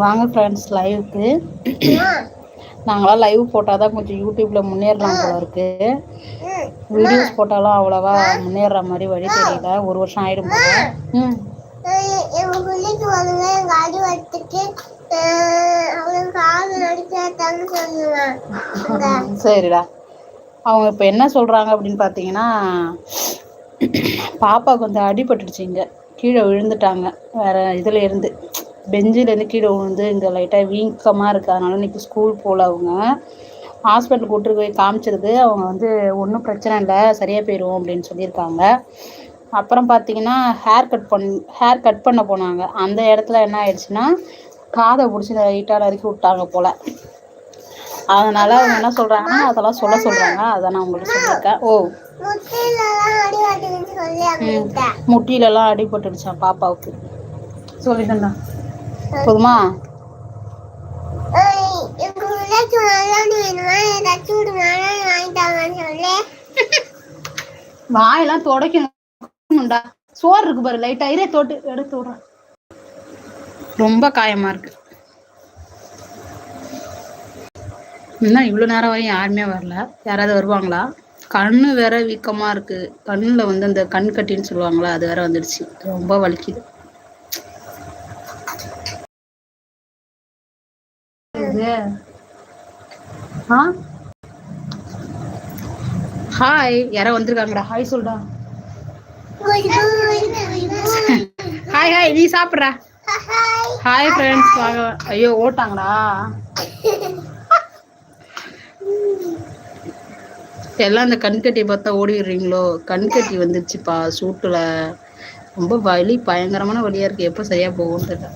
வாங்க ஃப்ரெண்ட்ஸ் லைவுக்கு நாங்களாம் லைவ் போட்டால் தான் கொஞ்சம் யூடியூப்பில் முன்னேறலாம் போல இருக்கு. வீடியோஸ் போட்டாலும் அவ்வளோவா முன்னேற மாதிரி வழி தெரியல. ஒரு வருஷம் ஆயிடும் போல. ம். சரிடா. அவங்க இப்போ என்ன சொல்கிறாங்க அப்படின்னு பார்த்தீங்கன்னா பாப்பா கொஞ்சம் அடிபட்டுடுச்சு இங்கே. கீழே விழுந்துட்டாங்க. வேறு இதில் இருந்து. பெஞ்சிலேருந்து கீழே விழுந்து இங்கே லைட்டாக வீக்கமாக இருக்குது அதனால இன்றைக்கி ஸ்கூல் போகல அவங்க. ஹாஸ்பிட்டல் கூட்டு போய் காமிச்சிருக்கு அவங்க வந்து ஒன்றும் பிரச்சனை இல்லை சரியாக போயிடும் அப்படின்னு சொல்லியிருக்காங்க. அப்புறம் பார்த்தீங்கன்னா ஹேர் கட் பண் ஹேர் கட் பண்ண போனாங்க. அந்த இடத்துல என்ன ஆயிடுச்சுன்னா காதை பிடிச்சி லைட்டாக நறுக்கி விட்டாங்க போல். அதனால் அவங்க என்ன சொல்கிறாங்கன்னா அதெல்லாம் சொல்ல சொல்கிறாங்க அதை நான் உங்களுக்கு சொல்லியிருக்கேன். ஓ. முட்டிலெல்லாம் அடிபட்டுடுச்சான் பாப்பாவுக்கு. சொல்லிட்டேன்டா. போதுமா? வாயெல்லாம் துடைக்கணும்டா. சோறு இருக்கு பாரு லைட்டா இரே தோட்டு எடுத்து விடுறேன். ரொம்ப காயமா இருக்கு. இன்னும் இவ்வளோ நேரம் வரையும் யாருமே வரல. யாராவது வருவாங்களா? கண்ணு வேற வீக்கமா இருக்கு. கண்ணுல வந்து அந்த கண் கட்டின்னு சொல்லுவாங்களா? அது வேற வந்துடுச்சு. ரொம்ப வலிக்குது. ஹாய் யாரோ வந்திருக்காங்கடா. ஹாய் சொல்டா ஹாய் ஹாய் நீ சாப்பிட்ற? ஹாய் ஃப்ரெண்ட்ஸ் வாங்க. ஐயோ ஓட்டாங்கடா. எல்லாம் அந்த கண்கட்டி பார்த்தா ஓடிடுறீங்களோ? கண்கட்டி வந்துருச்சுப்பா சூட்டுல. ரொம்ப வலி பயங்கரமான வழியாக இருக்கு. எப்போ சரியா போகும்னு தெரியல.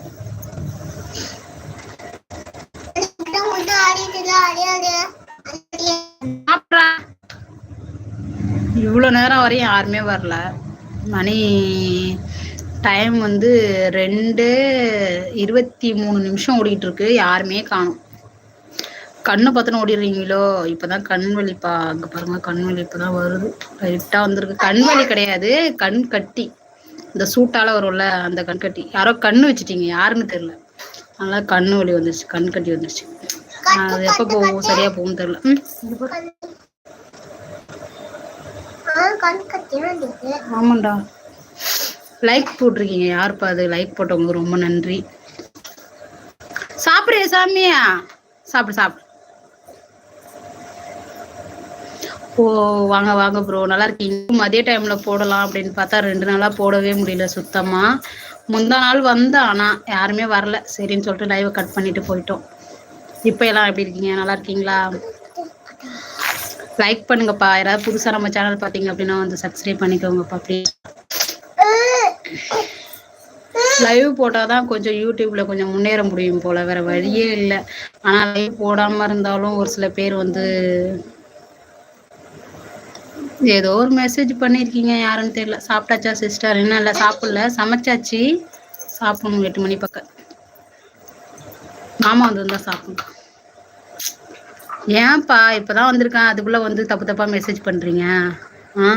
இவ்வளோ நேரம் வரையும் யாருமே வரல. மணி டைம் வந்து ரெண்டு இருபத்தி மூணு நிமிஷம் ஓடிட்டு இருக்கு. யாருமே காணும். கண்ணு பார்த்தோன்னு ஓடிடுறீங்களோ? இப்போதான் கண் வலிப்பா. அங்கே பாருங்க கண் வலி இப்போதான் வருது. லைட்டாக வந்திருக்கு. கண் வலி கிடையாது. கண் கட்டி. இந்த சூட்டால வரும்ல அந்த கண் கட்டி. யாரோ கண்ணு வச்சுட்டீங்க. யாருன்னு தெரியல. அதனால கண்ணு வலி வந்துருச்சு. கண் கட்டி வந்துருச்சு. அது எப்போ போகும்? சரியா போகும் தெரியல. ஆமாண்டா. லைக் போட்டிருக்கீங்க யாருப்பா அது? லைக் போட்டவங்க ரொம்ப நன்றி. சாப்பிடுறியா சாமியா? சாப்பிடு சாப்பிடு. ஓ வாங்க வாங்க ப்ரோ நல்லா இருக்கீங்க. மதிய டைம்ல போடலாம் அப்படின்னு பார்த்தா ரெண்டு நாளா போடவே முடியல சுத்தமா. முந்தா நாள் வந்த ஆனா யாருமே வரல. சரின்னு சொல்லிட்டு லைவ் கட் பண்ணிட்டு போயிட்டோம். இப்போ எல்லாம் எப்படி இருக்கீங்க? நல்லா இருக்கீங்களா? லைக் பண்ணுங்கப்பா. யாராவது புதுசா நம்ம சேனல் பார்த்தீங்க அப்படின்னா வந்து சப்ஸ்கிரைப் பண்ணிக்கோங்கப்பா ப்ளீஸ் லைவ் போட்டாதான் கொஞ்சம் யூடியூப்ல கொஞ்சம் முன்னேற முடியும் போல வேற வழியே இல்லை. ஆனா லைவ் போடாம இருந்தாலும் ஒரு சில பேர் வந்து ஏதோ ஒரு மெசேஜ் பண்ணியிருக்கீங்க யாருன்னு தெரியல. சாப்பிட்டாச்சா சிஸ்டர்? இன்னும் இல்லை சாப்பிடல? சமைச்சாச்சு. சாப்பிடணும் எட்டு மணி பக்கம். மாமா வந்திருந்தா சாப்பிடணும். ஏன்ப்பா இப்பதான் வந்திருக்கேன். அதுக்குள்ள வந்து தப்பு தப்பா மெசேஜ் பண்றீங்க? ஆ?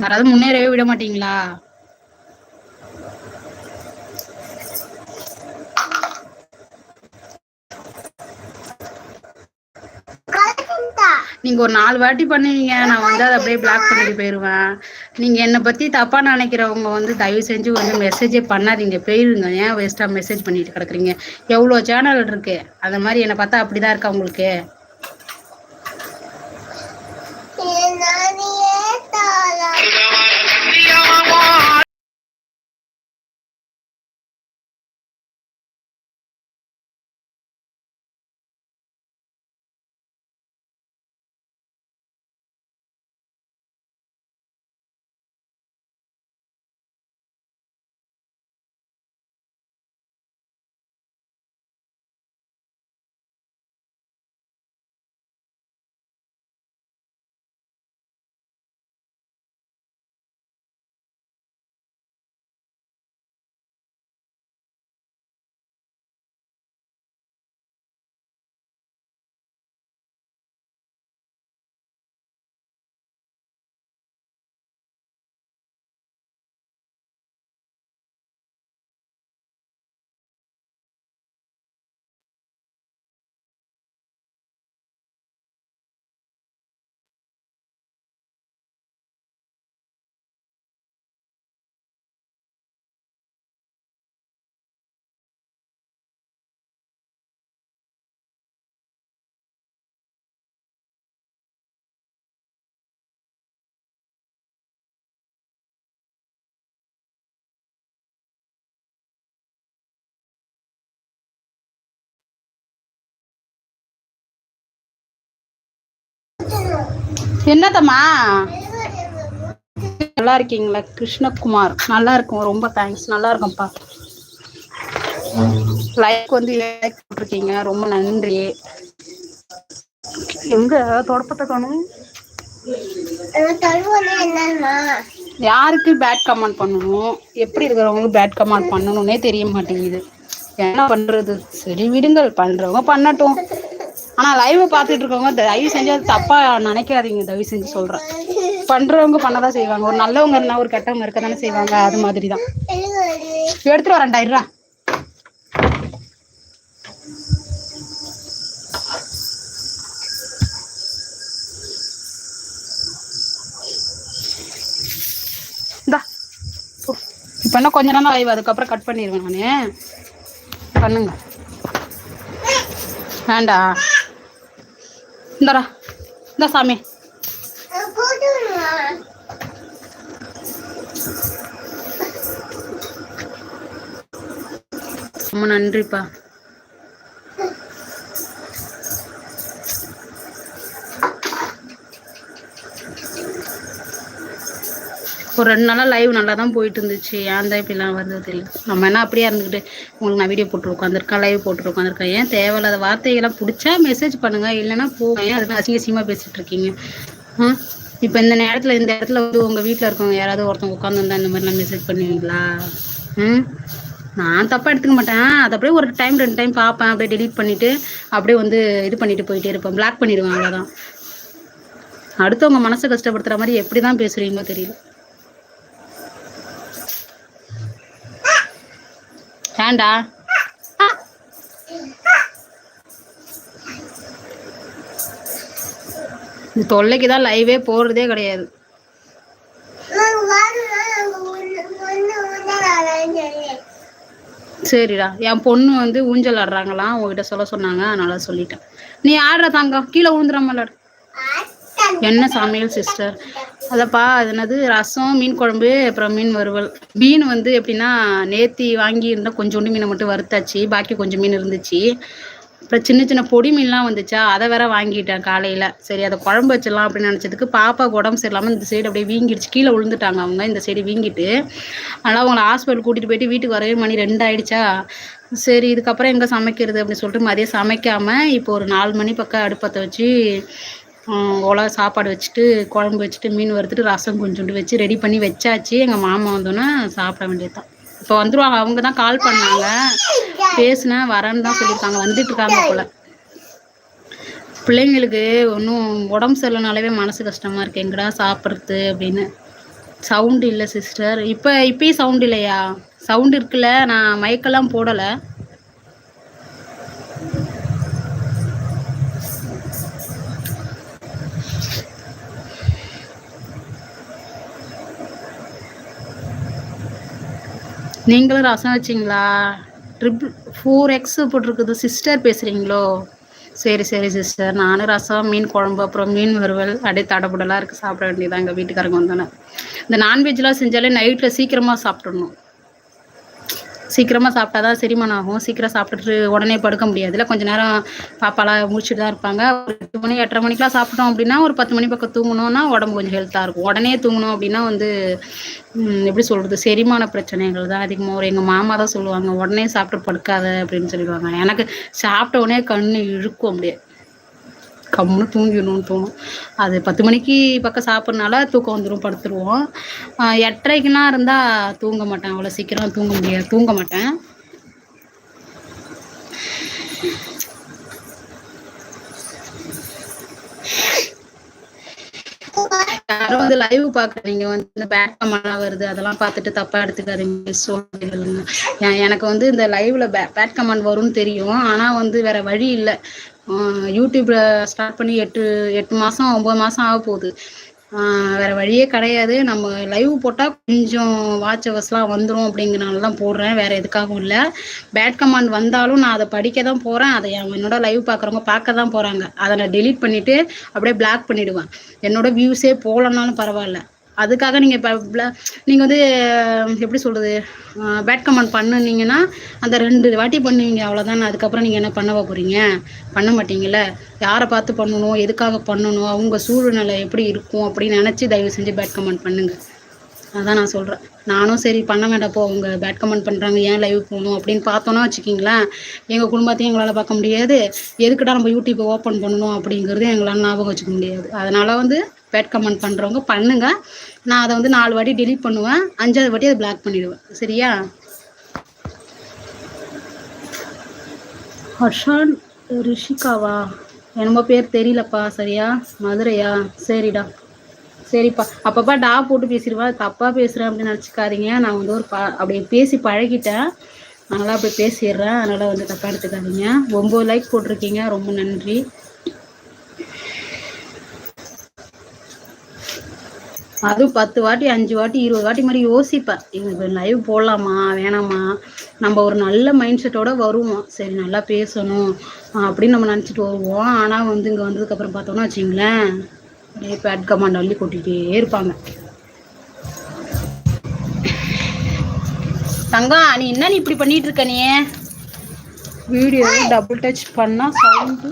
யாராவது முன்னேறவே விட மாட்டீங்களா? நீங்க ஒரு நாலு வாட்டி பண்ணுவீங்க. நான் வந்து அதை அப்படியே பிளாக் பண்ணிட்டு போயிடுவேன் நீங்க என்னை பத்தி தப்பா நினைக்கிறவங்க வந்து தயவு செஞ்சு வந்து மெசேஜே பண்ணாதீங்க. போயிருங்க. ஏன் வேஸ்டா மெசேஜ் பண்ணிட்டு கிடக்குறீங்க? எவ்வளோ சேனல் இருக்கு? அந்த மாதிரி என்னை பார்த்தா அப்படிதான் இருக்கா உங்களுக்கு? என்னத்தம்மா? நல்லா இருக்கீங்களா கிருஷ்ணகுமார். நல்லா இருக்கும் ரொம்ப தேங்க்ஸ் நல்லா இருக்கும்ப்பா லைக் வந்து லைக் போட்டிருக்கீங்க. ரொம்ப நன்றி. எங்க? தொடப்பத்தை காணும். யாருக்கு பேட் கமெண்ட் பண்ணணும்? எப்படி இருக்கிறவங்களுக்கு பேட் கமெண்ட் பண்ணணும்னே தெரிய மாட்டேங்குது. என்ன பண்றது? சரி விடுங்கள். பண்றவங்க பண்ணட்டும். ஆனா லைவ் பார்த்துட்டு இருக்கவங்க தயவு செஞ்சு அது தப்பா நினைக்காதீங்க தயவு செஞ்சு சொல்றேன். பண்றவங்க பண்ணதான் செய்வாங்க. ஒரு நல்லவங்க இருந்தா ஒரு கெட்டவங்க இருக்க தானே செய்வாங்க. அது மாதிரி தான் எடுத்துட்டு வரேன் டைரா இப்போ என்ன கொஞ்ச நேரம் லைவ் அதுக்கப்புறம் கட் பண்ணிடுவேன் நான். பண்ணுங்க. வேண்டா. இந்தரா இந்த சாமி. ரொம்ப நன்றிப்பா. ஒரு ரெண்டு நாளாக லைவ் நல்லா தான் போயிட்டு இருந்துச்சு ஏன் தான் இப்படிலாம் வருது தெரியல. நம்ம என்ன அப்படியே இருந்துக்கிட்டு உங்களுக்கு நான் வீடியோ போட்டு உட்காந்துருக்கேன் லைவ் போட்டு உட்காந்துருக்கேன் ஏன் தேவையில்லாத வார்த்தைகள்லாம் பிடிச்சா மெசேஜ் பண்ணுங்க. இல்லைன்னா போங்க ஏன் அதுக்கு அசிங்க அசிங்கமாக பேசிட்டு இருக்கீங்க? ஆ? இப்போ இந்த நேரத்தில் இந்த இடத்துல வந்து உங்கள் வீட்டில் இருக்கவங்க யாராவது ஒருத்தவங்க உட்காந்துருந்தா இந்த மாதிரிலாம் மெசேஜ் பண்ணுவீங்களா? ம்? நான் தப்பாக எடுத்துக்க மாட்டேன். அது அப்படியே ஒரு டைம் ரெண்டு டைம் பார்ப்பேன். அப்படியே டெலீட் பண்ணிவிட்டு அப்படியே வந்து இது பண்ணிட்டு போயிட்டே இருப்பேன். பிளாக் பண்ணிடுவேன் அவ்வளோதான் அடுத்தவங்க மனசை கஷ்டப்படுத்துற மாதிரி எப்படி தான் பேசுறீங்களோ தெரியல. ஏன்டா இந்த தொல்லைக்கு தான் லைவே போடுறதே கிடையாது. சரிடா. என் பொண்ணு வந்து ஊஞ்சல் ஆடுறாங்களாம். உங்ககிட்ட சொல்ல சொன்னாங்க. அதனால சொல்லிட்டேன். நீ ஆடுற தாங்க கீழே விழுந்துடாம என்ன சமையல் சிஸ்டர் அதப்பா அது என்னது? ரசம் மீன் குழம்பு அப்புறம் மீன் வறுவல். மீன் வந்து எப்படின்னா நேத்தி வாங்கி இருந்தால் கொஞ்சோண்டு மீனை மட்டும் வறுத்தாச்சு. பாக்கி கொஞ்சம் மீன் இருந்துச்சு. அப்புறம் சின்ன சின்ன பொடி மீன்லாம் வந்துச்சா அதை வேற வாங்கிட்டேன் காலையில். சரி அதை குழம்பு வச்சிடலாம் அப்படின்னு நினச்சதுக்கு பாப்பா உடம்பு சரியில்லாமல் இந்த சைடு அப்படியே வீங்கிடுச்சு. கீழே விழுந்துட்டாங்க அவங்க இந்த சைடு வீங்கிட்டு. அதனால் அவங்கள ஹாஸ்பிட்டல் கூட்டிகிட்டு போயிட்டு வீட்டுக்கு வரவே மணி ரெண்டு ஆயிடுச்சா சரி இதுக்கப்புறம் எங்கே சமைக்கிறது அப்படின்னு சொல்லிட்டு மதியம் சமைக்காமல் இப்போ ஒரு நாலு மணி பக்கம் அடுப்பத்தை வச்சு உலக சாப்பாடு வச்சுட்டு குழம்பு வச்சுட்டு மீன் வறுத்துட்டு ரசம் கொஞ்சோண்டு வச்சு ரெடி பண்ணி வச்சாச்சு. எங்கள் மாமா வந்தோன்னே சாப்பிட வேண்டியதுதான் இப்போ வந்துருவாங்க அவங்க தான் கால் பண்ணாங்க. பேசுனேன் வரேன்னு தான் சொல்லியிருக்காங்க வந்துட்டு இருக்காங்க போல. பிள்ளைங்களுக்கு ஒன்றும் உடம்பு சரியில்லைனாலே மனசு கஷ்டமா இருக்கு. எங்கடா சாப்பிட்றது அப்படின்னு. சவுண்டு இல்லை சிஸ்டர் இப்போ இப்பயும் சவுண்ட் இல்லையா? சவுண்ட் இருக்குல்ல நான் மைக்கெல்லாம் போடலை. நீங்களும் ரசம் வச்சிங்களா? ட்ரிபிள் ஃபோர் எக்ஸ் போட்டிருக்குது. சிஸ்டர் பேசுகிறீங்களோ சரி சரி சிஸ்டர் நானும் ரசம் மீன் குழம்பு அப்புறம் மீன் வறுவல் அப்படியே தடபுடலாக இருக்குது சாப்பிட வேண்டியதான் எங்கள் வீட்டுக்காரங்க வந்தோன்னே. இந்த நான்வெஜ்லாம் செஞ்சாலே நைட்டில் சீக்கிரமாக சாப்பிடணும் சீக்கிரமாக சாப்பிட்டா தான் செரிமானம் ஆகும். சீக்கிரம் சாப்பிட்டுட்டு உடனே படுக்க முடியாதுல கொஞ்ச நேரம் பாப்பாலாம் முடிச்சுட்டு தான் இருப்பாங்க. ஒரு எட்டு மணி எட்டரை மணிக்கெலாம் சாப்பிட்டோம் அப்படின்னா ஒரு பத்து மணி பக்கம் தூங்கணும்னா உடம்பு கொஞ்சம் ஹெல்த்தாக இருக்கும். உடனே தூங்கணும் அப்படின்னா வந்து எப்படி சொல்கிறது செரிமான பிரச்சனைகள் தான் அதிகமாக ஒரு எங்கள் மாமா தான் சொல்லுவாங்க உடனே சாப்பிட்டு படுக்காத அப்படின்னு சொல்லிடுவாங்க. எனக்கு சாப்பிட்ட உடனே கண்ணு இழுக்கும் அப்படியே. கம்முன்னு தூங்கிடணும்னு தோணும். அது பத்து மணிக்கு பக்கம் சாப்பிட்றனால தூக்கம் வந்துடும் படுத்துருவோம். ஆஹ் இருந்தால் தூங்க மாட்டேன். அவ்வளோ சீக்கிரம் தூங்க முடியாது தூங்க மாட்டேன். யாரும் வந்து லைவ் பாக்குறீங்க. வந்து இந்த பேட் கமெண்ட்லாம் வருது. அதெல்லாம் பார்த்துட்டு தப்பா எடுத்துக்காதீங்க. சொல்லுங்க எனக்கு வந்து இந்த லைவ்ல பேட் கமெண்ட் வரும்னு தெரியும். ஆனா வந்து வேற வழி இல்லை. யூடியூப்ல ஸ்டார்ட் பண்ணி எட்டு எட்டு மாசம் ஒன்பது மாசம் ஆக போகுது. வேற வழியே கிடையாது. நம்ம லைவ் போட்டா கொஞ்சம் வாட்ச் ஹவர்ஸ்லாம் வந்துடும் அப்படிங்கிறனால தான் போடுறேன். வேற எதுக்காகவும் இல்லை. பேட் கமாண்ட் வந்தாலும் நான் அதை படிக்க தான் போறேன். அதை என்னோட லைவ் பார்க்குறவங்க பார்க்க தான் போறாங்க. அதை நான் டெலீட் பண்ணிட்டு அப்படியே பிளாக் பண்ணிடுவேன். என்னோட வியூஸே போகலனாலும் பரவாயில்ல. அதுக்காக நீங்கள் இப்போ நீங்கள் வந்து எப்படி சொல்கிறது பேட் கமெண்ட் பண்ணுனீங்கன்னா அந்த ரெண்டு வாட்டி பண்ணுவீங்க அவ்வளோதான் அதுக்கப்புறம் நீங்கள் என்ன பண்ணவா போகிறீங்க பண்ண மாட்டீங்கல்ல? யாரை பார்த்து பண்ணணும்? எதுக்காக பண்ணணும்? அவங்க சூழ்நிலை எப்படி இருக்கும்? அப்படின்னு நினச்சி தயவு செஞ்சு பேட் கமெண்ட் பண்ணுங்கள் அதான் நான் சொல்கிறேன் நானும் சரி பண்ண வேண்டாப்போ அவங்க பேட் கமெண்ட் பண்ணுறாங்க ஏன் லைவ் போகணும்? அப்படின்னு பார்த்தோன்னா வச்சுக்கிங்களேன் எங்கள் குடும்பத்தையும் எங்களால் பார்க்க முடியாது. எதுக்குடா நம்ம யூடியூப்பை ஓப்பன் பண்ணணும் அப்படிங்கிறது எங்களால் ஞாபகம் வச்சுக்க முடியாது. அதனால் வந்து பேட் கமெண்ட் பண்ணுறவங்க பண்ணுங்க. நான் அதை வந்து நாலு வாட்டி டிலீட் பண்ணுவேன். அஞ்சாவது வாட்டி அதை பிளாக் பண்ணிடுவேன். சரியா? ஹர்ஷான் ரிஷிகாவா? என்னமோ பேர் தெரியலப்பா. சரியா? மதுரையா? சரிடா. சரிப்பா. அப்பப்பா டா போட்டு பேசிடுவா. தப்பாக பேசுகிறேன் அப்படின்னு நினச்சிக்காதீங்க. நான் வந்து ஒரு ப அப்படி பேசி பழகிட்டேன். அதனால் அப்படி பேசிடுறேன். அதனால் வந்து தப்பாக எடுத்துக்காதீங்க. ஒம்பது லைக் போட்டிருக்கீங்க. ரொம்ப நன்றி. அதுவும் பத்து வாட்டி அஞ்சு வாட்டி இருபது வாட்டி மாதிரி யோசிப்பேன். இது லைவ் போடலாமா வேணாமா? நம்ம ஒரு நல்ல மைண்ட் செட்டோட வருவோம். சரி நல்லா பேசணும் அப்படின்னு நம்ம நினச்சிட்டு வருவோம். ஆனால் வந்து இங்கே வந்ததுக்கப்புறம் பார்த்தோன்னா வச்சிங்களேன் அப்படியே பேட் கமாண்ட் அள்ளி கொட்டிகிட்டே இருப்பாங்க. தங்கம் நீ என்ன நீ இப்படி பண்ணிட்டு இருக்க நீ? வீடியோ டபுள் டச் பண்ணா சவுண்டு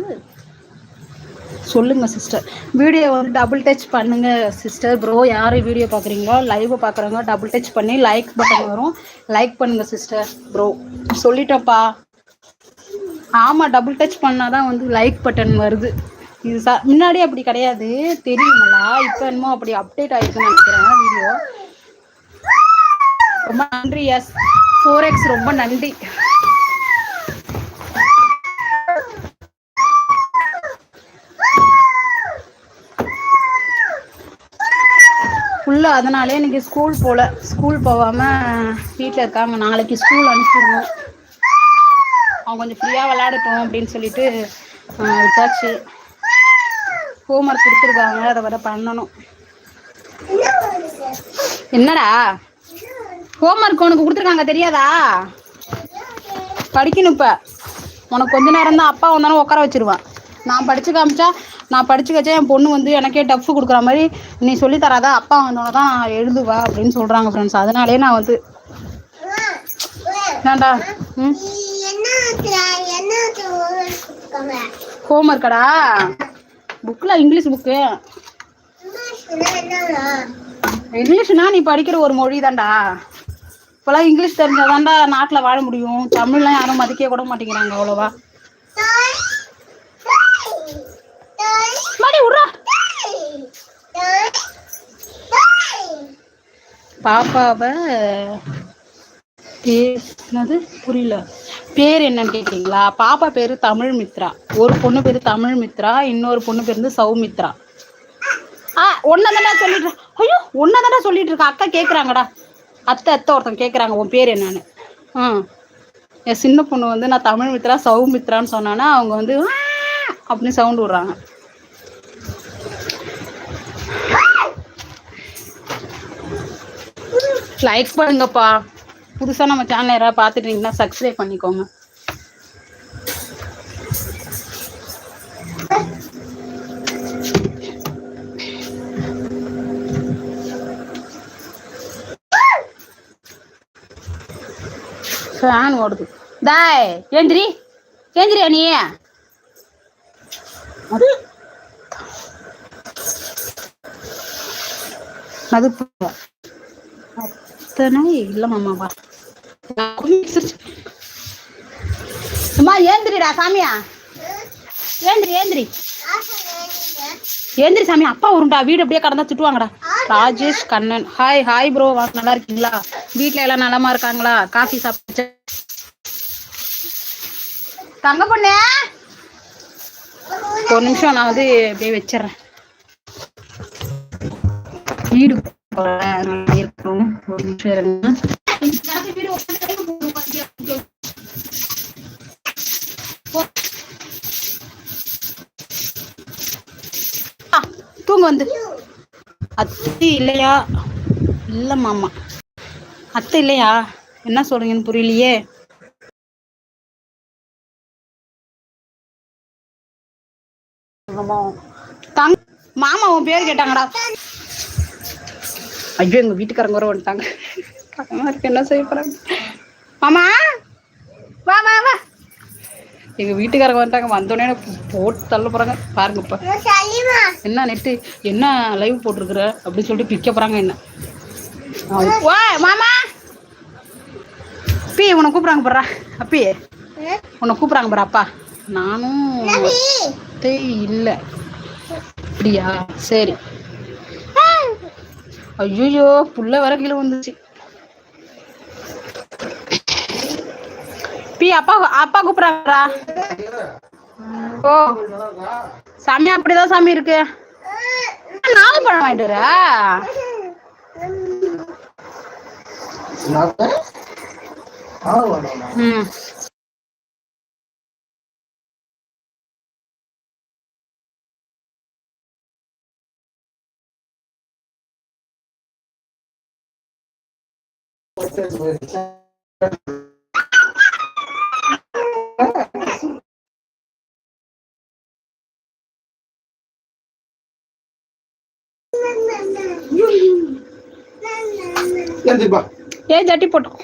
சொல்லுங்க சிஸ்டர் வீடியோ வந்து டபுள் டச் பண்ணுங்க சிஸ்டர் ப்ரோ யார் வீடியோ பார்க்குறீங்களோ லைவ் பார்க்குறவங்க டபுள் டச் பண்ணி லைக் பட்டன் வரும். லைக் பண்ணுங்க சிஸ்டர் ப்ரோ சொல்லிட்டப்பா ஆமாம் டபுள் டச் பண்ணாதான் வந்து லைக் பட்டன் வருது. இது ச முன்னாடி அப்படி கிடையாது. தெரியுங்களா? இப்போ என்னமோ அப்படி அப்டேட் ஆயிருக்குன்னு நினைக்கிறேன் வீடியோ ரொம்ப நன்றி எஸ் ஃபோர் எக்ஸ் ரொம்ப நன்றி. ஃபுல்லாக அதனாலே இன்னைக்கு ஸ்கூல் போகல ஸ்கூல் போகாமல் வீட்டில் இருக்காங்க நாளைக்கு ஸ்கூல் அனுப்பிச்சிருவோம் அவங்க கொஞ்சம் ஃப்ரீயாக விளையாடட்டும் அப்படின்னு சொல்லிட்டு விட்டாச்சு ஹோம்ஒர்க் கொடுத்துருக்காங்க. அதை வர பண்ணணும். என்னடா? ஹோம்ஒர்க் உனக்கு கொடுத்துருக்காங்க தெரியாதா? படிக்கணும் இப்போ. உனக்கு கொஞ்ச நேரம் தான் அப்பா வந்தாலும் உட்கார வச்சிருவான். நான் படிச்சு காமிச்சா நான் படிச்சு வச்சா என் பொண்ணு வந்து எனக்கே டஃப் கொடுக்குற மாதிரி நீ சொல்லி தராதா அப்பா வந்தோடனே தான் நான் எழுதுவா அப்படின்னு சொல்கிறாங்க ஃப்ரெண்ட்ஸ் அதனாலே நான் வந்து ஏன்டா ம்? என்ன ஹோம்ஒர்க்கடா புக்கில் இங்கிலீஷ் புக்கு இங்கிலீஷ்னா நீ படிக்கிற ஒரு மொழி தான்டா. இப்போலாம் இங்கிலீஷ் தெரிஞ்சாதான்டா நாட்டில் வாழ முடியும். தமிழ்லாம் யாரும் மதிக்க கூட மாட்டேங்கிறாங்க அவ்வளோவா டாய் டாய் டாய் மாடி விட்றா டாய் டாய் பாப்பாவை பேர் புரியல. பேர் என்னன்னு கேட்குறீங்களா பாப்பா பேர் தமிழ் மித்ரா ஒரு பொண்ணு பேர் தமிழ் மித்ரா இன்னொரு பொண்ணு பேர் வந்து சௌமித்ரா. ஆ ஒன்னதாடா சொல்லிட்டு ஐயோ ஒன்னதாடா சொல்லிட்டு இருக்க. அக்கா கேட்குறாங்கடா அத்தை அத்தை ஒருத்தன் கேட்குறாங்க உன் பேர் என்னன்னு. ஆ. என் சின்ன பொண்ணு வந்து நான் தமிழ் மித்ரா சௌமித்ரான்னு சொன்னானா அவங்க வந்து அப்படின்னு சவுண்ட் விடுறாங்க. லைக் பண்ணுங்கப்பா. புதுசாக நம்ம சேனல் யாராவது பார்த்துட்டீங்கன்னா சப்ஸ்கிரைப் பண்ணிக்கோங்க. ஃபேன் ஓடுது. தாய் ஏந்திரி. ஏந்திரியா நீ? அது. அது போ- அத்தனை இல்ல மாமாவா சும்மா ஏந்திரிடா சாமியா. ஏந்திரி ஏந்திரி. ஏந்திரி சாமி. அப்பா வரும்டா வீடு அப்படியே கடந்தா திட்டுவாங்கடா. Rajesh Kannan. Hi hi bro வாங்க நல்லா இருக்கீங்களா? வீட்ல எல்லாம் நலமா இருக்காங்களா? காஃபி சாப்பிட்டு தங்க பொண்ணு. ஒரு நிமிஷம் நான் வந்து அப்படியே வச்சிடுறேன். வீடு இருக்கும் ஒரு நிமிஷம் இருங்க தூங்க வந்து அத்தை இல்லையா இல்ல மாமா அத்தை இல்லையா என்ன சொல்றீங்கன்னு புரியலையே தங் மாமா உன் பேர் கேட்டாங்கடா. ஐயோ எங்க வீட்டுக்காரங்க வர வந்துட்டாங்க. பயமா இருக்கு என்ன செய்ய போறாங்க? மாமா வா வா வா. எங்க வீட்டுக்காரங்க வந்துட்டாங்க. வந்தோடனே போட்டு தள்ள போறாங்க. பாருங்க இப்ப. சளிமா என்ன நெட்டு என்ன லைவ் போட்டிருக்கிற? அப்படின்னு சொல்லிட்டு பிக்க போறாங்க என்ன. வா மாமா. அப்பி உன்னை கூப்பிடுறாங்க போடுறா அப்பி. உன்னை கூப்பிடுறாங்க போறா அப்பா. நானும் டேய் இல்லை. அப்படியா? சரி. ஐயோ புள்ள வர கீழே வந்துச்சு பி அப்பா அப்பா கூப்பிடுறாங்கடா. ஓ சாமி அப்படிதான் சாமி இருக்கு. நானும் பழம் வாங்கிட்டு வரா? ம். ஏந்திப்பா ஏ ஜட்டி போட்டோம்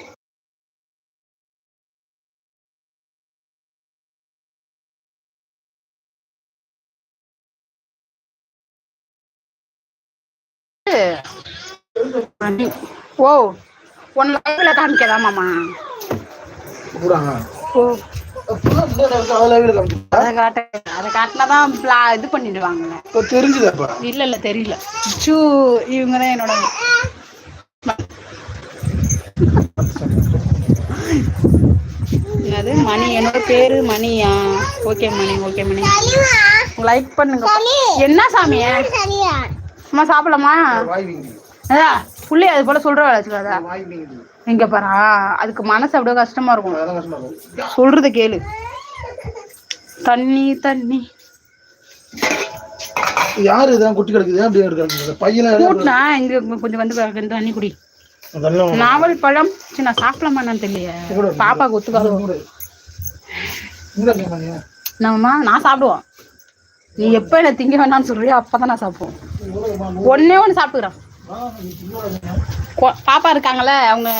ஓ ஒன் லைவ்ல காமிக்கதா மாமா? கூப்பிடுறாங்க ஓ அதில் காமிச்சு அதை காட்ட. அதை காட்டினாதான் பிளா- இது பண்ணிடுவாங்கல்ல. இல்ல இல்ல தெரியல. சூ இவங்க தான் என்னோட அது மணி என்னோட பேரு மணியா? Okay Mani okay Mani. Like பண்ணுங்க. என்ன சாமி சரியா அம்மா சாப்பிடலாமா? வாய் வீங்கி. அதான் புள்ளி அது போல சொல்ற வச்சுக்காதா. வீங்கி இங்க பாரா அதுக்கு மனசு அப்படியே கஷ்டமா இருக்கும். சொல்றது கேளு. தண்ணி தண்ணி. யாரு இதெல்லாம் குட்டி கிடக்குது? ஏன் அப்படி இருக்காங்க பையனா கூட்டினா இங்க கொஞ்சம் வந்து தண்ணி குடி. நாவல் பழம். சரி நான் சாப்பிடலாமா என்னன்னு தெரியல பாப்பாக்கு ஒத்துக்காது நம்மம்மா நான் சாப்பிடுவோம். நீ எப்போ என்ன திங்க வேணாம்னு சொல்றியோ அப்பதான் நான் சாப்பிடுவோம். ஒண்ணே ஒன்று சாப்பிட்டுக்கிறேன். பாப்பா இருக்காங்கல்ல அவங்க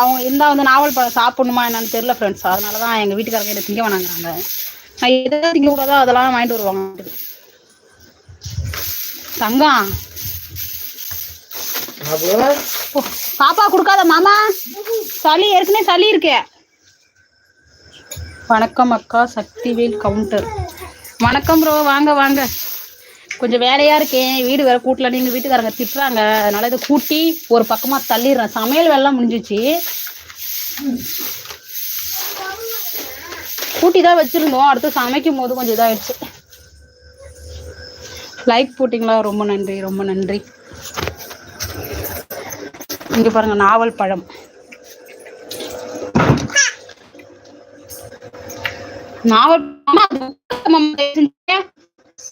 அவங்க இருந்தால் வந்து நாவல் பழம் சாப்பிடணுமா என்னன்னு தெரியல ஃப்ரெண்ட்ஸ் அதனால தான் எங்கள் வீட்டுக்காரங்க என்ன திங்க வேணாங்கிறாங்க. நான் எதை திங்க கூடாதோ அதெல்லாம் வாங்கிட்டு வருவாங்க. தங்கம். பாப்பா கொடுக்காத மாமா. சளி ஏற்கனவே சளி இருக்கே. வணக்கம் அக்கா சக்திவேல் கவுண்டர் வணக்கம் ப்ரோ வாங்க வாங்க. கொஞ்சம் வேலையா இருக்கேன் வீடு வேற கூட்டல நீங்க வீட்டுக்காரங்க திட்டுறாங்க. அதனால இதை கூட்டி ஒரு பக்கமா தள்ளிடுறேன். சமையல் வேலைலாம் முடிஞ்சிச்சு. கூட்டி தான் வச்சிருந்தோம். அடுத்து சமைக்கும் போது கொஞ்சம் இதாயிடுச்சு. லைக் போட்டிங்களா? ரொம்ப நன்றி ரொம்ப நன்றி. இங்க பாருங்க நாவல் பழம். நாவல் பழம்?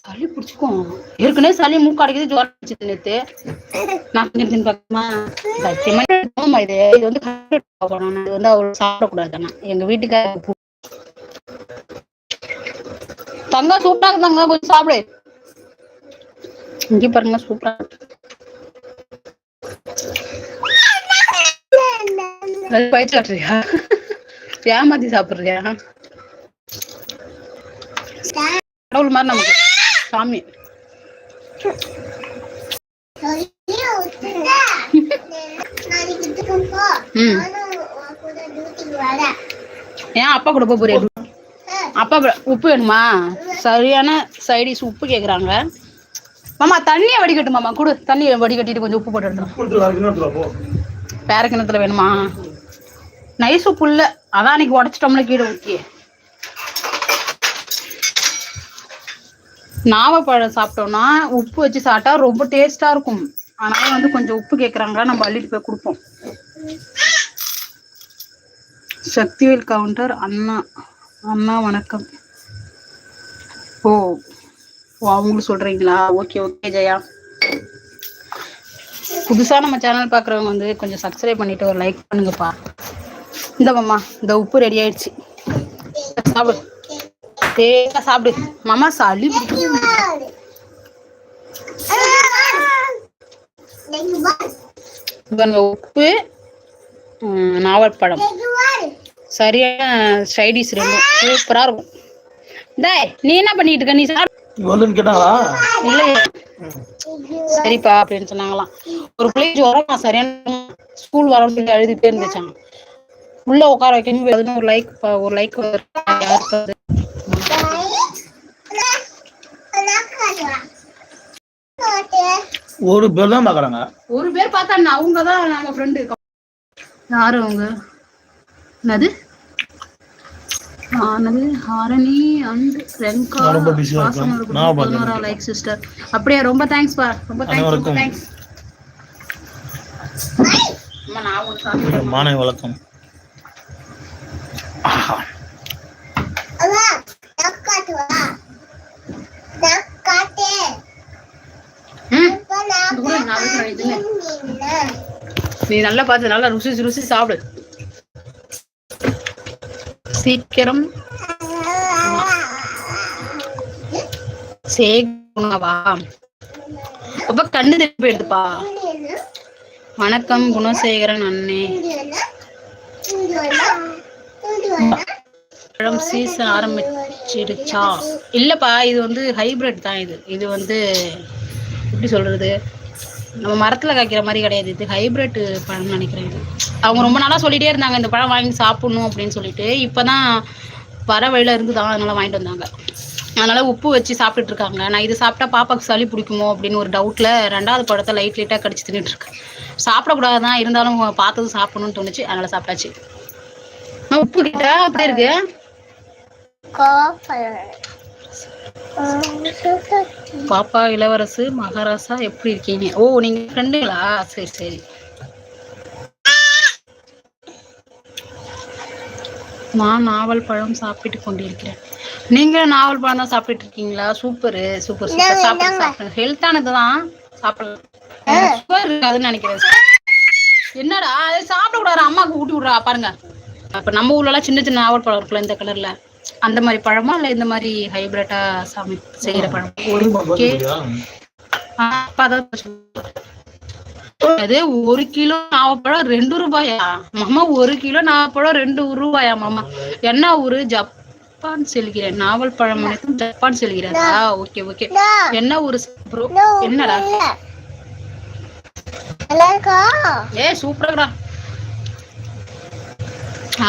சளி பிடிச்சிக்கும். ஏற்கனவே சளி மூக்கு அடைக்குது ஜுரம் அடிச்சது நேத்து. நான் கொஞ்சம் தின்னு பார்க்கமா சத்தியமா இது இது? வந்து கரெக்ட் போகணும் இது வந்து அவ்வளவு சாப்பிடக்கூடாது ஆனா. எங்க வீட்டுக்கு தங்க சூப்பரா இருந்தாங்க கொஞ்சம் சாப்பிடு. இங்க பாருங்க சூப்பரா இருக்கு. பயிற்சி காட்டுறியா ஏமாத்தி சாப்பிடுறியா? கடவுள் மாதிரி நமக்கு. சாமி. ஏன் அப்பா கூட போக போறியா? அப்பா உப்பு வேணுமா? சரியான சைடிஸ் உப்பு கேக்குறாங்க. மாமா தண்ணியை வடிகட்டு மாமா? கொடு. தண்ணியை வடிகட்டிட்டு கொஞ்சம் உப்பு போட்டு வேற கிணத்துல வேணுமா? நைஸ் உப்பு இல்ல. அதான் அன்னைக்கு உடச்சிட்டோம்ல கீழே ஊத்தி. நாவப்பழம் சாப்பிட்டோம்னா உப்பு வச்சு சாப்பிட்டா ரொம்ப டேஸ்டா இருக்கும். அதனால வந்து கொஞ்சம் உப்பு கேக்குறாங்க நம்ம அள்ளிட்டு போய் கொடுப்போம். சக்திவேல் கவுண்டர் அண்ணா அண்ணா வணக்கம். ஓ ஓ அவங்களும் சொல்றீங்களா? Okay okay Jaya. புதுசா நம்ம சேனல் பாக்குறவங்க வந்து கொஞ்சம் சப்ஸ்கிரைப் பண்ணிட்டு ஒரு லைக் பண்ணுங்கப்பா. இந்த மாமா இந்த உப்பு ரெடி ஆயிடுச்சு. சாப்பிடு. தேங்க சாப்பிடு. மாமா சளி. பாருங்க உப்பு நாவல் பழம் இதுவாரு சரியான ஸ்டைடிஸ் ரெண்டும் சூப்பரா இருக்கும். டேய் நீ என்ன பண்ணிட்டு இருக்க? நீ சாப்பிட சரிப்பா அப்படின்னு சொன்னாங்களாம். ஒரு பிள்ளைக்கு ஜுரம் சரியான ஸ்கூல் வரணும்னு சொல்லி அழுதுட்டே இருந்துச்சான் உள்ள உட்கார வைக்கணும். ஒரு லைக் ஒரு லைக்? ஒரு பேர் தான் பாக்குறாங்க ஒரு பேர் பார்த்தா அவங்க தான் நம்ம ஃப்ரெண்டு யாரு அவங்க? என்னது? ஆனது ஹாரணி அண்ட் ரெங்கா ரொம்ப. நான் பார்க்கிறேன். லைக் சிஸ்டர் அப்படியே ரொம்ப தேங்க்ஸ் பா. ரொம்ப தேங்க்ஸ் ரொம்ப. தேங்க்ஸ் மானை வழக்கம் ஆஹா. ம் இந்த கூட நான் ஊத்துறேன் இதுன்னு. நீ நல்லா பார்த்து நல்லா ருசி ருசி சாப்பிடு. சீக்கிரம். சேகவா அப்ப கண்ணு திருப்பி போயிடுதுப்பா வணக்கம் குணசேகரன் அண்ணே. பழம் சீசன் ஆரம்பிச்சிடுச்சா இல்லப்பா இது வந்து ஹைபிரிட் தான் இது. இது வந்து எப்படி சொல்றது? நம்ம மரத்துல காய்க்கிற மாதிரி கிடையாது. இது ஹைபிரிட் பழம்னு நினைக்கிறேன். இது அவங்க ரொம்ப நாளா சொல்லிட்டே இருந்தாங்க இந்த பழம் வாங்கி சாப்பிடணும் அப்படின்னு சொல்லிட்டு. இப்பதான் வர வழியில இருந்துதான் அதனால வாங்கிட்டு வந்தாங்க. அதனால உப்பு வச்சு சாப்பிட்டுட்டு இருக்காங்க. நான் இது சாப்பிட்டா பாப்பாக்கு சளி பிடிக்குமோ அப்படின்னு ஒரு டவுட்ல ரெண்டாவது பழத்தை லைட் லைட்டா கடிச்சு தின்னுட்டு இருக்கேன் சாப்பிடக்கூடாதுதான் இருந்தாலும் பார்த்தது சாப்பிடணும்னு தோணுச்சு. அதனால சாப்பிட்டாச்சு. உப்பு கிட்ட அப்படியே இருக்கு? பாப்பா இளவரசு மகாராசா எப்படி இருக்கீங்க? ஓ நீங்க ஃப்ரெண்டுங்களா சரி சரி. நான் நாவல் பழம் சாப்பிட்டு கொண்டிருக்கிறேன். நீங்க நாவல் பழம் தான் சாப்பிட்டு இருக்கீங்களா? Super super super. சாப்பிடுங்க சாப்பிடுங்க. ஹெல்த்தானது தான். சாப்பிடலாம். சுகர் இருக்காதுன்னு நினைக்கிறேன். என்னடா அது சாப்பிட கூடாது அம்மாக்கு ஊட்டி விடுறா பாருங்க. அப்ப நம்ம ஊர்ல எல்லாம் சின்ன சின்ன நாவல் பழம் இருக்குல்ல இந்த கலர்ல அந்த மாதிரி பழமா இல்ல இந்த மாதிரி ஹைபிரிட்டா சாமி செய்யற பழம்? ஓகே அது ஒரு கிலோ நாவப்பழம் ரெண்டு ரூபாயா? மாமா ஒரு கிலோ நாவப்பழம் ரெண்டு ரூபாயா மாமா? என்ன ஊரு? ஜப்பான் செல்கிறேன். நாவல் பழம் அனைத்தும் ஜப்பான் செல்கிறதா? Okay okay. என்ன ஊரு ப்ரோ? என்னடா? ஏ சூப்பரா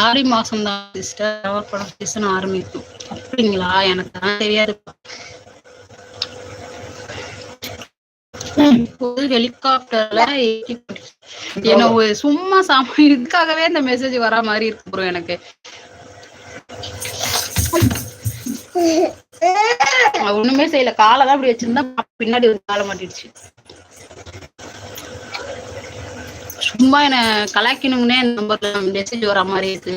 ஆடி மாசம் தான் சிஸ்டர் நாவல் படம் சீசன் ஆரம்பிக்கும் அப்படிங்களா? எனக்கு தான் தெரியாது. இப்போது ஹெலிகாப்டர்ல என்ன ஒரு சும்மா சாம இதுக்காகவே இந்த மெசேஜ் வர மாதிரி இருக்கு ப்ரோ எனக்கு. ஒண்ணுமே செய்யல. காலை தான் இப்படி வச்சிருந்தா பின்னாடி ஒரு காலை மாட்டிடுச்சு. சும்மா என்ன கலாய்க்கணும்னே நம்பர்ல மெசேஜ் வர மாதிரி இருக்கு.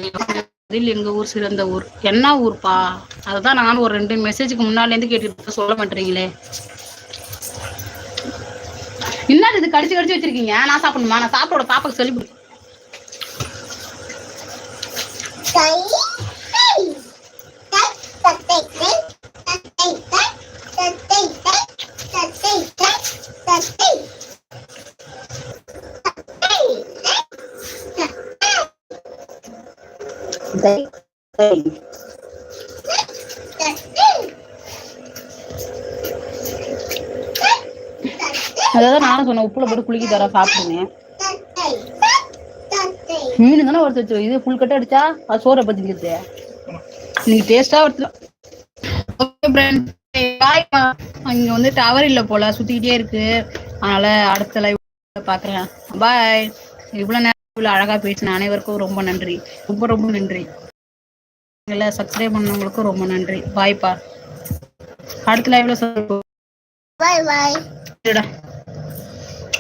அதில் எங்க ஊர் சிறந்த ஊர்? என்ன ஊர்ப்பா? அதுதான் நானும் ஒரு ரெண்டு மெசேஜுக்கு முன்னால இருந்து கேட்டுட்டு சொல்ல மாட்டீங்களே என்ன இது கடிச்சு கடிச்சு வச்சிருக்கீங்க? நான் சாப்பிடணுமா? நான் சாப்பிட பாப்பாக்கு சொல்லி பிடிக்கும் அதான் நானும் சொன்னேன் உப்புல போட்டு குளிக்க தர சாப்பிடுங்க. மீன் தானே ஒருத்தர் வச்சு இது ஃபுல் கட்ட அடிச்சா அது சோறை பத்திக்கிறது நீங்க டேஸ்டா ஒருத்தர் இங்க வந்து டவர் இல்ல போல சுத்திக்கிட்டே இருக்கு. அதனால அடுத்த லைவ் பாக்குறேன். பாய் இவ்வளவு நேரம் இவ்வளவு அழகா பேசின அனைவருக்கும் ரொம்ப நன்றி. ரொம்ப ரொம்ப நன்றி. எல்லாம் சப்ஸ்கிரைப் பண்ணவங்களுக்கும் ரொம்ப நன்றி. பாய்ப்பா அடுத்த லைவ்ல. சொல்லுடா